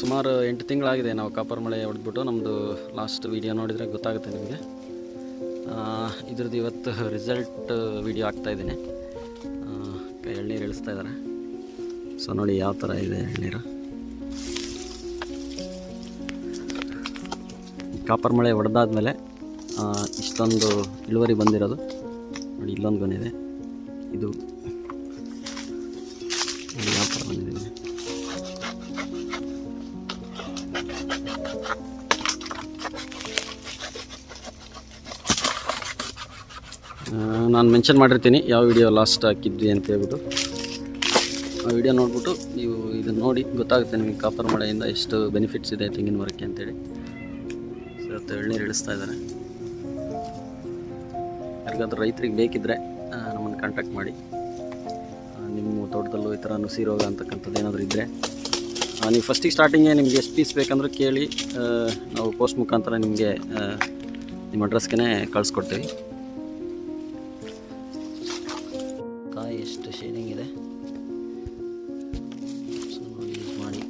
ಸುಮಾರು ಎಂಟು ತಿಂಗಳಾಗಿದೆ ನಾವು ಕಾಪರ್ ಮಳೆ ಹೊಡೆದ್ಬಿಟ್ಟು ನಮ್ಮದು ಲಾಸ್ಟ್ ವೀಡಿಯೋ ನೋಡಿದರೆ ಗೊತ್ತಾಗುತ್ತೆ ನಿಮಗೆ. ಇದ್ರದ್ದು ಇವತ್ತು ರಿಸಲ್ಟ್ ವೀಡಿಯೋ ಹಾಕ್ತಾಯಿದ್ದೀನಿ ಎಳ್ನೀರು ಇಳಿಸ್ತಾ ಇದ್ದಾರೆ. ಸೊ ನೋಡಿ ಯಾವ ಥರ ಇದೆ ಎಳ್ನೀರು. ಕಾಪರ್ ಮಳೆ ಹೊಡೆದಾದ್ಮೇಲೆ ಇಷ್ಟೊಂದು ಇಳುವರಿ ಬಂದಿರೋದು. ನೋಡಿ, ಇಲ್ಲೊಂದು ಬಂದಿದೆ ಇದು. ಯಾವ ಥರ ಬಂದಿದೆ. ನಾನು ಮೆನ್ಷನ್ ಮಾಡಿರ್ತೀನಿ ಯಾವ ವಿಡಿಯೋ ಲಾಸ್ಟ್ ಹಾಕಿದ್ವಿ ಅಂತ ಹೇಳ್ಬಿಟ್ಟು. ಆ ವಿಡಿಯೋ ನೋಡ್ಬಿಟ್ಟು ನೀವು ಇದನ್ನು ನೋಡಿ, ಗೊತ್ತಾಗುತ್ತೆ ನಿಮಗೆ ಕಾಪರ್ ಮಳೆಯಿಂದ ಎಷ್ಟು ಬೆನಿಫಿಟ್ಸ್ ಇದೆ ತೆಂಗಿನ ಮರಕ್ಕೆ ಅಂತೇಳಿ. ಇವತ್ತು ಎಳ್ನೀರು ಇಳಿಸ್ತಾ ಇದ್ದಾರೆ ಯಾರಿಗಾದ್ರೂ ರೈತರಿಗೆ ಬೇಕಿದ್ದರೆ ನಮ್ಮನ್ನು ಕಾಂಟ್ಯಾಕ್ಟ್ ಮಾಡಿ. ನಿಮ್ಮ ತೋಟದಲ್ಲೂ ಈ ಥರ ನುಸಿ ರೋಗ ಅಂತಕ್ಕಂಥದ್ದು ಏನಾದರೂ ಇದ್ದರೆ ನೀವು ಫಸ್ಟಿಗೆ ಸ್ಟಾರ್ಟಿಂಗೇ ನಿಮಗೆ ಎಷ್ಟು ಪೀಸ್ ಬೇಕಂದ್ರೆ ಕೇಳಿ ನಾವು ಪೋಸ್ಟ್ ಮುಖಾಂತರ ನಿಮಗೆ ನಿಮ್ಮ ಅಡ್ರೆಸ್ಗೆ ಕಳಿಸ್ಕೊಡ್ತೀವಿ. ಕಾಯಿ ಎಷ್ಟು ಶೇನಿಂಗ್ ಇದೆ? ಮಾಡಿ.